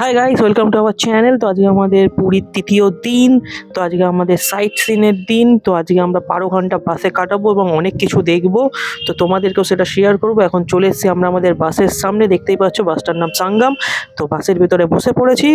Hi guys welcome to our channel তো আজকে আমাদের পুরীর তৃতীয় দিন, তো আজকে আমাদের সাইট সিনের দিন, তো আজকে আমরা বারো ঘণ্টা বাসে কাটাবো এবং অনেক কিছু দেখব। তো তোমাদেরকেও সেটা শেয়ার করব। এখন চলে এসেছি আমরা আমাদের বাসের সামনে। দেখতেই পাচ্ছ বাসটার নাম সাঙ্গাম তো বাসের ভিতরে বসে পড়েছি।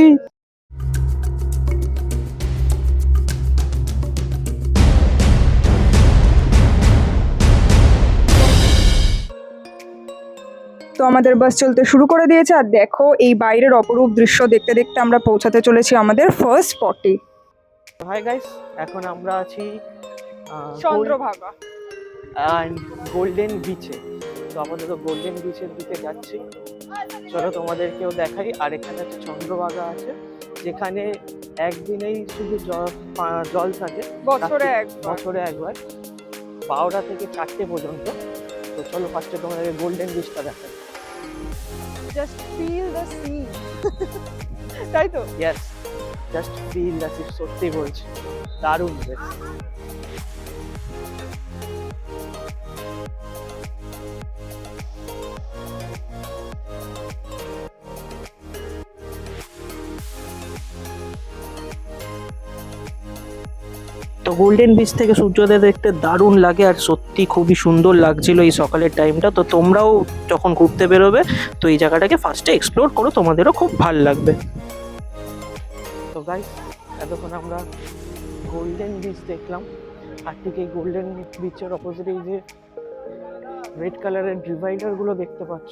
তো আমাদের বাস চলতে শুরু করে দিয়েছে। আর দেখো এই বাইরের অপরূপ দৃশ্য দেখতে দেখতে আমরা পৌঁছাতে চলেছি আমাদের ফার্স্ট স্পটে হাই গাইস এখন আমরা আছি চন্দ্রভাগা। অ্যান্ড গোল্ডেন বিচে তো আপাতত গোল্ডেন বিচের দিকে যাচ্ছি। চলো তোমাদেরকেও দেখাই আর এখানে একটা চন্দ্রভাগা আছে যেখানে একদিনেই শুধু জল জল থাকে। বছরে একবার। বছরে একবার। বারোটা থেকে চারটে পর্যন্ত। তো চলো ফার্স্টে তোমাদেরকে গোল্ডেন বিচটা দেখাই। জাস্ট ফিল দ্য সি তাই তো? Yes just feel that is সত্যি বলছি দারুণ. তো গোল্ডেন বিচ থেকে সূর্যোদয় দেখতে দারুণ লাগে আর সত্যি খুবই সুন্দর লাগছিল এই সকালের টাইমটা তো তোমরাও যখন ঘুরতে বেরোবে, তো এই জায়গাটাকে ফার্স্টে এক্সপ্লোর করো, তোমাদেরও খুব ভালো লাগবে। তো গাইস এতক্ষণ আমরা গোল্ডেন বিচ দেখলাম। আর ঠিক এই গোল্ডেন বিচের অপোজিটে যে রেড কালারের ডিভাইডারগুলো দেখতে পাচ্ছ,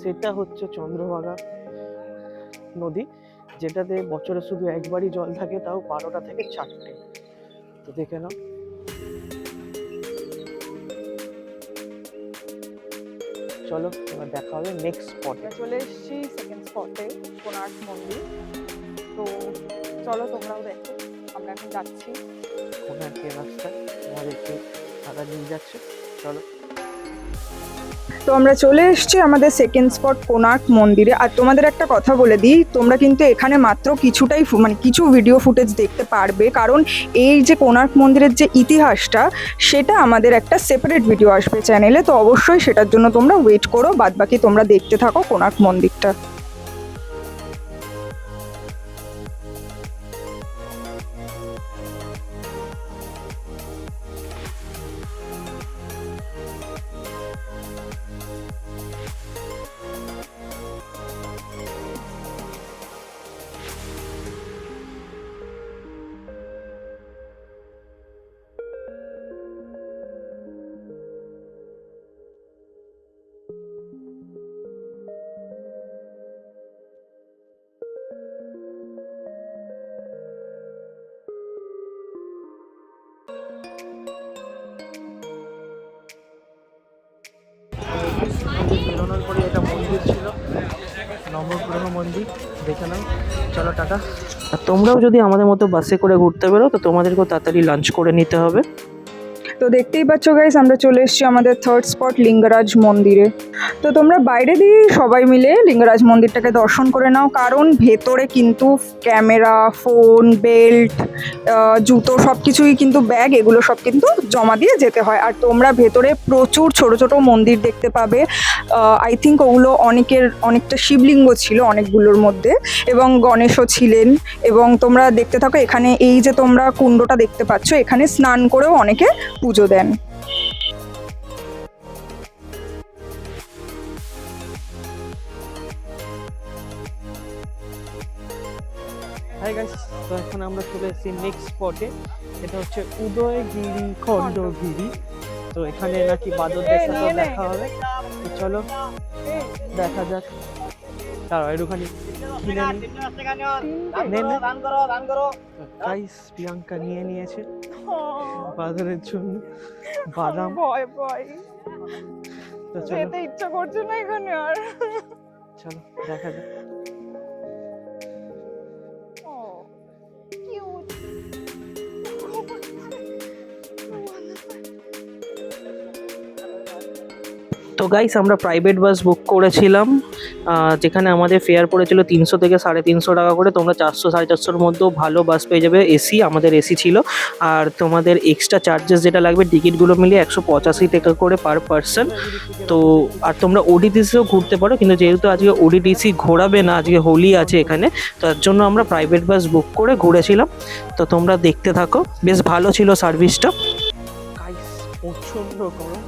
সেটা হচ্ছে চন্দ্রভাগা নদী। যেটাতে বছরে শুধু একবারই জল থাকে তাও বারোটা থেকে চারটে। তো দেখে নাও। চলো এবার দেখা হবে নেক্সট স্পটে চলে এসেছি সেকেন্ড স্পটে কোনার্ক মন্দির। তো চলো তোমরাও দেখো। আমরা এখন যাচ্ছি। কোনার্কের রাস্তা তোমাদেরকে দাদা নিয়ে যাচ্ছে? চলো। তো আমরা চলে এসছি আমাদের সেকেন্ড স্পট কোনার্ক মন্দিরে। আর তোমাদের একটা কথা বলে দিই, তোমরা কিন্তু এখানে মাত্র কিছুটাই মানে কিছু ভিডিও ফুটেজ দেখতে পারবে। কারণ এই যে কোনার্ক মন্দিরের যে ইতিহাসটা, সেটা আমাদের একটা সেপারেট ভিডিও আসবে চ্যানেলে তো অবশ্যই সেটার জন্য তোমরা ওয়েট করো, বাদবাকি তোমরা দেখতে থাকো কোনার্ক মন্দিরটা। নম্বর পুরনো মন্দির দেখে নাও। চলো টাটা। আর তোমরাও যদি আমাদের মতো বাসে করে ঘুরতে বেরো তো তোমাদেরকেও তাড়াতাড়ি লাঞ্চ করে নিতে হবে। তো দেখতেই পাচ্ছ গাইস আমরা চলে এসেছি আমাদের থার্ড স্পট লিঙ্গরাজ মন্দিরে। তো তোমরা বাইরে দিয়ে সবাই মিলে লিঙ্গরাজ মন্দিরটাকে দর্শন করে নাও। কারণ ভেতরে কিন্তু ক্যামেরা, ফোন, বেল্ট জুতো সব কিছুই কিন্তু ব্যাগ, এগুলো সব কিন্তু জমা দিয়ে যেতে হয়। আর তোমরা ভেতরে প্রচুর ছোট ছোট মন্দির দেখতে পাবে। আই থিঙ্ক ওগুলো অনেকের, অনেকটা শিবলিঙ্গ ছিল অনেকগুলোর মধ্যে এবং গণেশও ছিলেন এবং তোমরা দেখতে থাকো এখানে এই যে তোমরা কুণ্ডটা দেখতে পাচ্ছ, এখানে স্নান করেও অনেকে পুজো দেন। হাই গাইস তো এখন আমরা চলে এসেছি নেক্সট স্পটে এটা হচ্ছে উদয়গিরি খণ্ডগিরি। তো এখানে নাকি বাদরদের সাথে দেখা হবে। তো চলো দেখা যাক। দাঁড়াও একটুখানি কিনে গাইস প্রিয়াঙ্কা নিয়ে নিয়েছে বাদরের জন্য বাদাম। ভয় ভয়। তো চলো। ইচ্ছা করছে না এখানে আর। চলো দেখা যাক। গাইস আমরা প্রাইভেট বাস বুক করেছিলাম। যেখানে আমাদের ফেয়ার পড়েছিল তিনশো থেকে সাড়ে তিনশো টাকা করে। তোমরা চারশো, সাড়ে চারশোর মধ্যেও ভালো বাস পেয়ে যাবে। এসি আমাদের এসি ছিল। আর তোমাদের এক্সট্রা চার্জেস যেটা লাগবে টিকিটগুলো মিলিয়ে একশো পঁচাশি টাকা করে পার পার্সন তো, আর তোমরা ওডিটিসিও ঘুরতে পারো, কিন্তু যেহেতু আজকে ওডিটিসি ঘোরাবে না, আজকে হোলি আছে এখানে, তার জন্য আমরা প্রাইভেট বাস বুক করে ঘুরেছিলাম। তো তোমরা দেখতে থাকো। বেশ ভালো ছিল সার্ভিসটা প্রচণ্ড গরম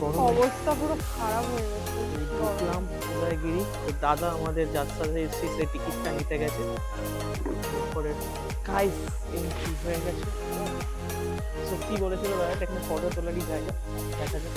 গরম। অবস্থা পুরো দাদা আমাদের যাত্রা সাথে এসেছি সে টিকিটটা নিতে গেছে। তারপরে গাইস এন্ট্রি হয়ে গেছে। সত্যি বলেছিল দাদা এখানে ফটো তোলারই জায়গা। দেখা যাক।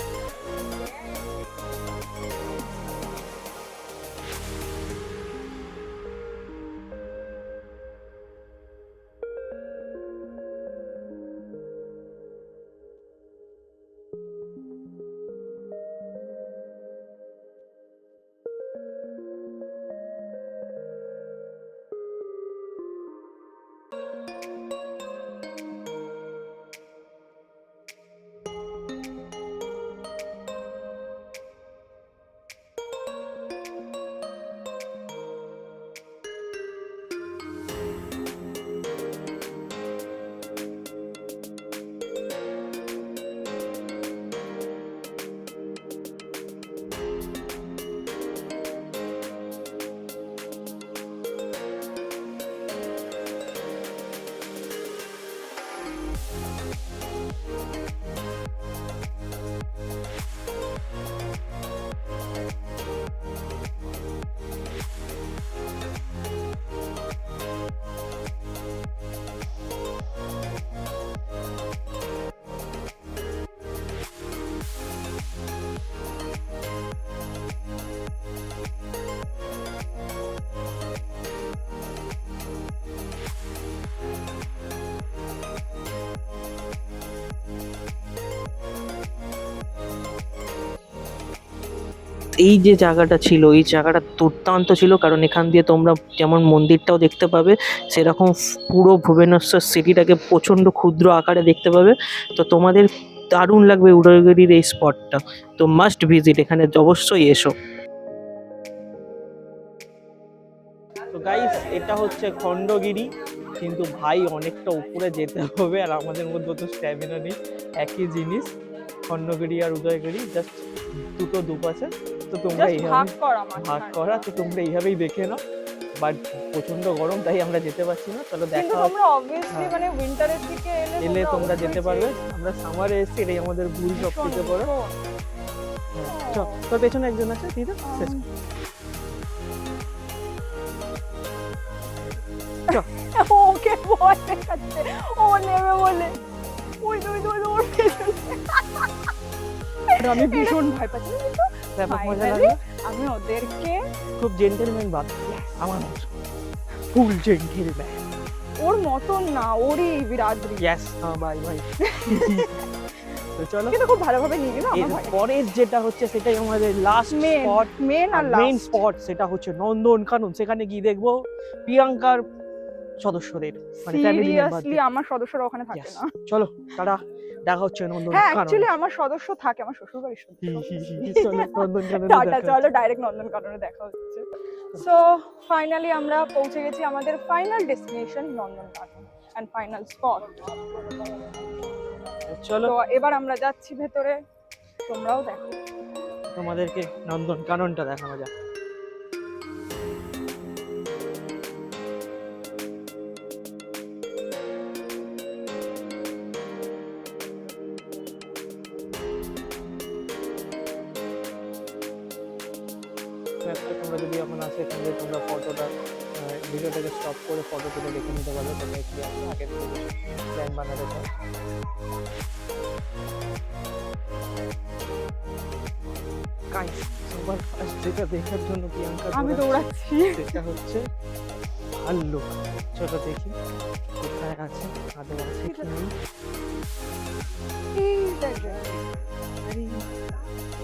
এই যে জায়গাটা ছিল, এই জায়গাটা দুর্দান্ত ছিল, কারণ এখান দিয়ে তোমরা যেমন মন্দিরটাও দেখতে পাবে, সেরকম পুরো ভুবনেশ্বর সিটিটাকে প্রচণ্ড ক্ষুদ্র আকারে দেখতে পাবে। তো তোমাদের দারুণ লাগবে উদয়গিরির এই স্পটটা তো মাস্ট ভিজিট এখানে, অবশ্যই এসো। তো গাইস এটা হচ্ছে খণ্ডগিরি। কিন্তু ভাই, অনেকটা উপরে যেতে হবে, আর আমাদের মধ্যে তো স্ট্যামিনা নেই। একই জিনিস, খণ্ডগিরি আর উদয়গিরি জাস্ট দুটো দুপ আছে তো তোমরা এইভাবে ভাগ করা। করা তো তোমরা এইভাবেই দেখে নাও। বাট প্রচণ্ড গরম তাই আমরা যেতে পারছি না। তাহলে দেখা তোমরা অবভিয়াসলি হ্যাঁ। মানে উইন্টারের দিকে এলে এলে তোমরা যেতে পারবে। আমরা সামারে এসেছি এটাই আমাদের ভুল সব থেকে বড় চল তোর পেছনে একজন আছে দিদা শেষ। আম, ওকে ভয় দেখাচ্ছে। ও নেবে বলে ওই ওই ওই ওর পেছনে। আমি ভীষণ ভয় পাচ্ছি? ব্যাপক মজা লাগল আমি ওদেরকে খুব জেন্টেলম্যান বাদ আমার ফুল জেন্টেলম্যান ওর মতন না ওরই বিরাদরি ইয়েস হ্যাঁ বাই তো চলো। কিন্তু খুব ভালোভাবে নিয়ে গেল আমার পরের যেটা হচ্ছে সেটাই আমাদের লাস্ট স্পট মেন আর মেইন স্পট সেটা হচ্ছে নন্দন কানন। সেখানে গিয়ে দেখব প্রিয়াঙ্কার সদস্যদের মানে ফ্যামিলি আমার সদস্যরা ওখানে থাকে না। চলো টাটা। দেখা হচ্ছে নন্দন হ্যাঁ অ্যাকচুয়ালি আমার সদস্য থাকে আমার শ্বশুর বাড়ির নন্দন কাননে টাটা চলো ডাইরেক্ট নন্দনকাননে দেখা হচ্ছে। সো ফাইনালি আমরা পৌঁছে গেছি আমাদের final destination Nandankanan and final spot চলো। এবার আমরা যাচ্ছি ভেতরে তোমরাও দেখো। তোমাদেরকে নন্দন কাননটা দেখানো যাক। তোমরা যদি এখন আসে এখানে তোমরা ফটোটা ভিডিওটাকে স্টপ করে ফটো তুলে দেখে নিতে পারবে তোমরা আছে আগে প্ল্যান বানাতে চাও গাইস সবার ফার্স্ট যেটা দেখার জন্য প্রিয়াঙ্কা আমি দৌড়াচ্ছি। সেটা হচ্ছে ভাল্লুক চলো দেখি কোথায় আছে আদৌ আছে কি নেই?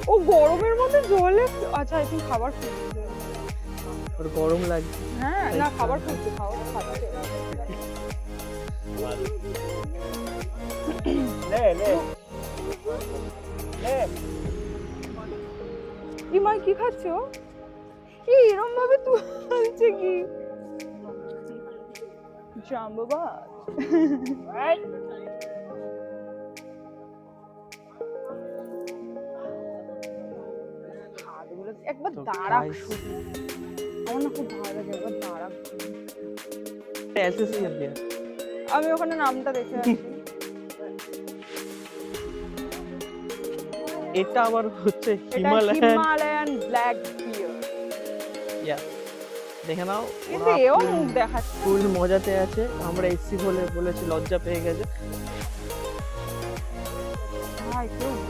ও গরমের মধ্যে জলে আচ্ছা আই থিঙ্ক খাবার খুঁজছে ওর গরম লাগছে। হ্যাঁ না। খাবার খুঁজছে খাবার খাচ্ছে লে লে। লে। ইমাই কি খাচ্ছো? কি এরম ভাবে তুলছে কি? জাম্ববাজ একবার তো দাঁড়া শুধু। আমার না খুব ভালো লাগে একবার দাঁড়া এসএসসি এর আমি ওখানে নামটা দেখে আসি। এটা আবার হচ্ছে হিমালয়ান। ব্ল্যাক বিয়ার ইয়া দেখে নাও কিন্তু এও মুখ দেখাচ্ছে। ফুল মজাতে আছে। আমরা এসি বলে বলেছি লজ্জা পেয়ে গেছে।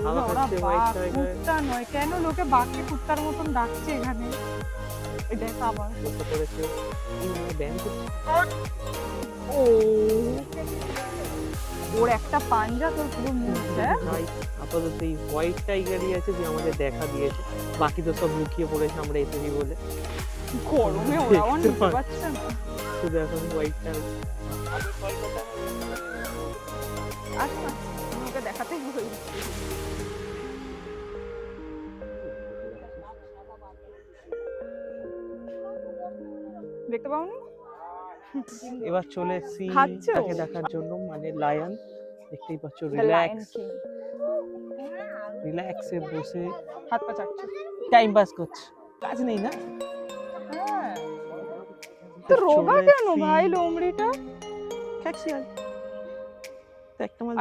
কুত্তা নয় কেন লোকে বাঘকে কুত্তার মতন ডাকছে এখানে? দেখ আবার। এই মানে করছে। ও ওর একটা পাঞ্জা তোর পুরো মুখ দেখ ভাই আপাতত এই হোয়াইট টাইগারই আছে যে আমাদের দেখা দিয়েছে। বাকি তো সব লুকিয়ে পড়েছে আমরা এসেছি বলে। গরমে ওরাও নিতে পারছে না। শুধু এখন হোয়াইটটা আচ্ছা। দেখতে পাওনি? এবার চলে এসেছি? তাকে দেখার জন্য মানে লায়ন। দেখতেই পাচ্ছ রিল্যাক্স রিল্যাক্সে বসে হাত পা চাটছে টাইম পাস করছে। কাজ নেই না? হ্যাঁ। তো রোগা কেন। ভাই লোমড়িটা? আর।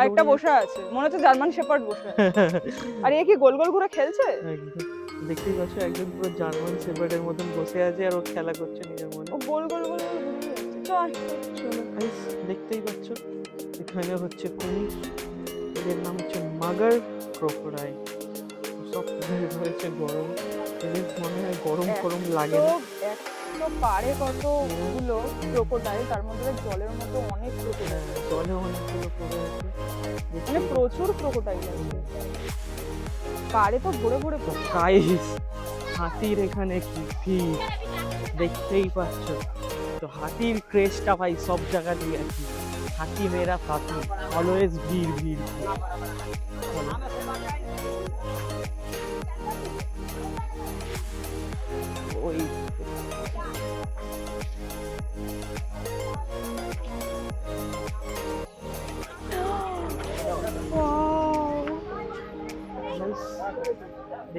একটা বসে আছে। মনে হচ্ছে জার্মান শেপার্ড বসে আর এ কি গোল গোল ঘুরে খেলছে? একদম। দেখতেই পাচ্ছ একজন পুরো জার্মান সেপার্ডের মতন বসে আছে আর ও খেলা করছে নিজের মনে। ও গোল গোল গোল চল দেখতেই পাচ্ছ এখানে হচ্ছে কুমির এদের নাম হচ্ছে মাগার ক্রোকোডাইল। সব রয়েছে গরম। এদের মনে হয় গরম গরম লাগে না। পারে কতগুলো ক্রোকোডাইল তার মধ্যে জলের মতো অনেক ক্রোকোডাইল হ্যাঁ, জলে অনেকগুলো পড়ে আছে। মানে প্রচুর ক্রোকোডাইল আছে। পাড়ে তো ভরে ভরে গাইস হাতির এখানে কি ভিড়? দেখতেই পাচ্ছ। তো হাতির ক্রেজটা ভাই সব জায়গাতেই আছে হাতি মেরা ফাতি অলওয়েজ ভিড় ভিড়।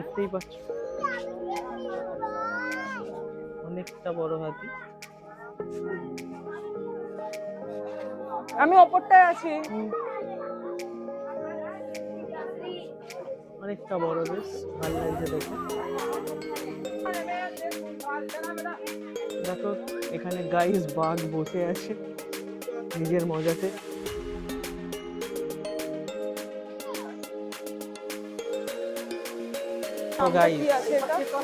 দেখতেই পাচ্ছ। অনেকটা বড় হাতি। আমি অপরটায় আছি। অনেকটা বড় বেশ ভালো লাগছে দেখে। দেখো এখানে গাইস বাঘ বসে আছে নিজের মজাতে। সামনে গাইস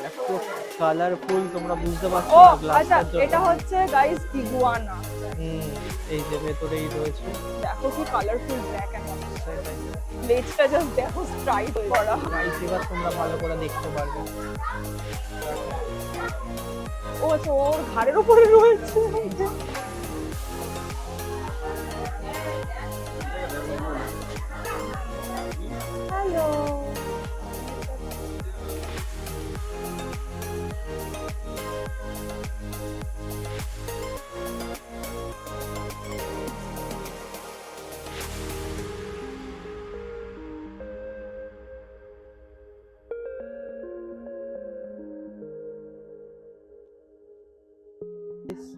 একটু কালারফুল তোমরা বুঝতে পারছ না আচ্ছা এটা হচ্ছে গাইস ইগুয়ানা হুম এই যে ভেতরেই রয়েছে। দেখো কি কালারফুল ব্ল্যাক এন্ড লেজটা জাস্ট দেখো স্ট্রাইপ করা। গাইস এবার তোমরা ভালো করে দেখতে পারবে। ও আচ্ছা ওর ঘাড়ের উপরে রয়েছে।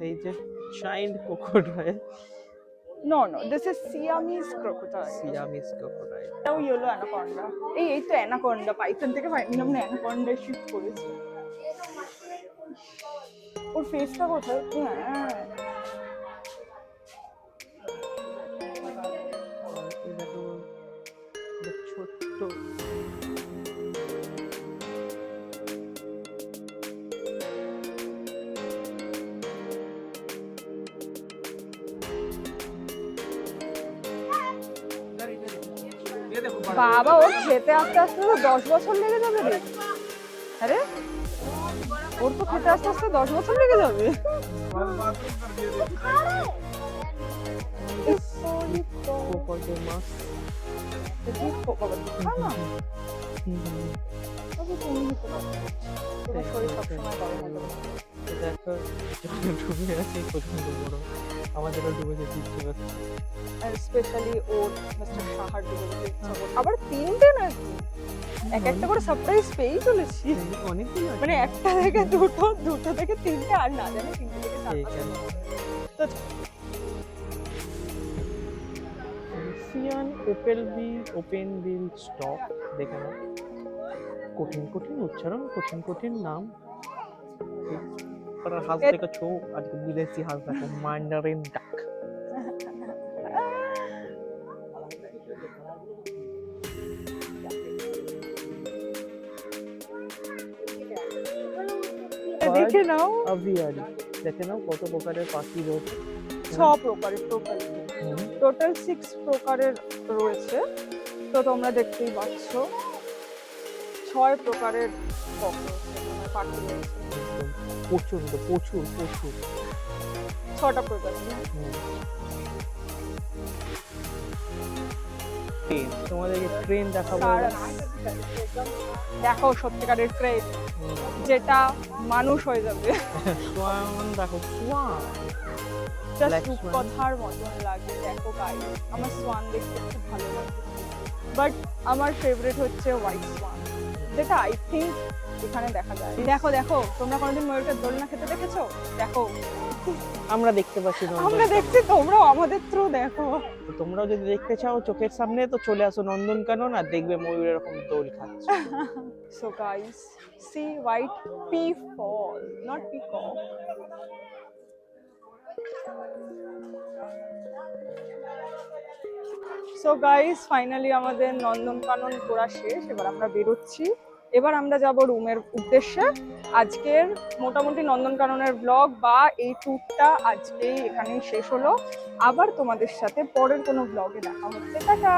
এই যে child crocodile no no this is Siamese crocodile Siamese crocodile এটাও ইয়েলো অ্যানাকোন্ডা এই এই তো অ্যানাকোন্ডা পাইথন থেকে ফাইনালি আমরা অ্যানাকোন্ডা শিফট করেছি ওর ফেসটা কোথায় হ্যাঁ বাবা ওর খেতে আস্তে আস্তে তো দশ বছর লেগে যাবে রে। আরে ওর তো খেতে আস্তে আস্তে দশ বছর লেগে যাবে। শরীর সবসময় গরম হলো দেখো ডুবে আছে প্রচণ্ড বড় আমাদেরও ডুবে যেতে ইচ্ছে করছে। স্পেশালি ওর মিস্টার সাহার দিকে যেতে ইচ্ছা করছে। আবার তিনটে নাকি? এক একটা করে সারপ্রাইজ পেয়েই চলেছি। অনেকদিন আছে। মানে একটা থেকে দুটো দুটো থেকে তিনটে আর না জানি তিনটে থেকে চার ঠিক পাঁচটা। ওপেল বি ওপেন বিল স্টক দেখে নাও। কঠিন কঠিন উচ্চারণ কঠিন কঠিন নাম। আর হাঁস দেখেছ? আজকে বিদেশি হাঁস দেখো মান্ডারিন ডাক। দেখে নাও। আভিয়ারি দেখে নাও কত প্রকারের পাখি রয়েছে। ছ প্রকারের টোটাল টোটাল সিক্স প্রকারের রয়েছে। তো তোমরা দেখতেই পাচ্ছ ছয় প্রকারের পাখি রয়েছে। প্রচণ্ড প্রচুর প্রচুর। ছটা। ট্রেন তোমাদেরকে ট্রেন দেখাবো। সারা দেখো সত্যিকারের ট্রেন যেটা মানুষ হয়ে যাবে। সোয়ান দেখো জাস্ট রূপকথার মতন লাগে দেখো গাই আমার সোয়ান দেখতে খুব ভালো লাগে। বাট আমার ফেভারিট হচ্ছে হোয়াইট সোয়ান। যেটা আই থিঙ্ক এখানে দেখা যায়। দেখো দেখো তোমরা কোনোদিন ময়ূরটা দোলনা খেতে দেখেছ? দেখো। আমরা দেখতে পাচ্ছি আমরা দেখছি তোমরাও আমাদের থ্রু দেখো। তোমরাও যদি দেখতে চাও চোখের সামনে তো চলে আসো নন্দনকানন আর দেখবে ময়ূর এরকম দোল খাচ্ছে। So guys, see white pea fall, not peacock. So guys finally আমাদের নন্দনকানন ঘোরা শেষ, এবার আমরা বেরোচ্ছি। এবার আমরা যাব রুমের উদ্দেশ্যে। আজকের মোটামুটি নন্দনকাননের ব্লগ বা এই ট্যুরটা আজকেই এখানেই শেষ হলো। আবার তোমাদের সাথে পরের কোনো ব্লগে দেখা হচ্ছে। টাটা!